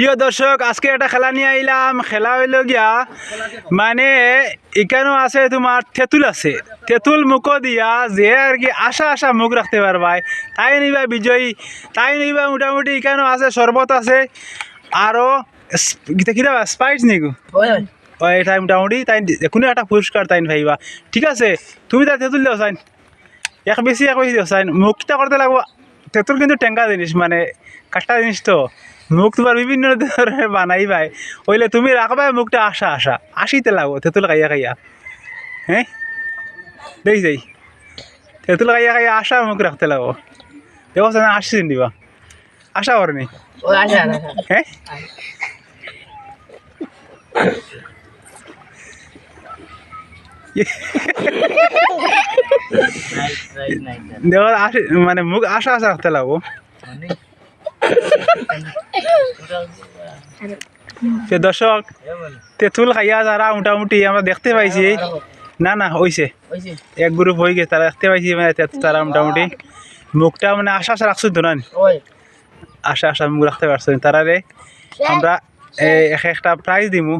প্রিয় দর্শক আজকে একটা খেলা নিয়ে আইলাম। খেলা হইল গিয়া মানে এখানেও আছে তোমার তেঁতুল আছে। তেঁতুল মুখ দিয়া যে আর কি আশা আশা মুখ রাখতে পারবাই। তাই নিবা বিজয়ী তাই নিবা মোটামুটি এখানেও আছে শরবত আছে। আরও কিনা স্পাইস নিগু ও এটা মোটামুটি তাই কোনো একটা পুরস্কার তাই ভাইবা ঠিক আছে তুমি তার তেঁতুল দিও চাইন এক বেশি এক বেশি দিও চাইন মুখটা করতে লাগবো। তেঁতুল কিন্তু টেঙ্কা জিনিস মানে কাটা জিনিস তো। মুখ তোমার বিভিন্ন ধরনের বানাই ভাই ওইলে তুমি রাখবা মুখটা আশা আশা আসিতে লাগবো তেঁতুল খাইয়া খাইয়া হ্যাঁ দেখি যাই তেঁতুল খাইয়া খাইয়া আশা মুখ রাখতে লাগবো। দেখো না আশি দিন দিবা আশা করেনি হ্যাঁ দেখো মানে মুখ আশা আশা রাখতে লাগবো। তো দর্শক, তেঁতুল খাইয়া যারা মোটামুটি আমরা দেখতে পাইছি, না না হয়েছে এক গ্রুপ হয়ে গেছে, তারা দেখতে পাইছি মানে তারা মোটামুটি মুখটা মানে আশা আশা রাখছো তো আশা আশা মুখ রাখতে পারছ তারা রে আমরা এক একটা প্রাইজ দিমু।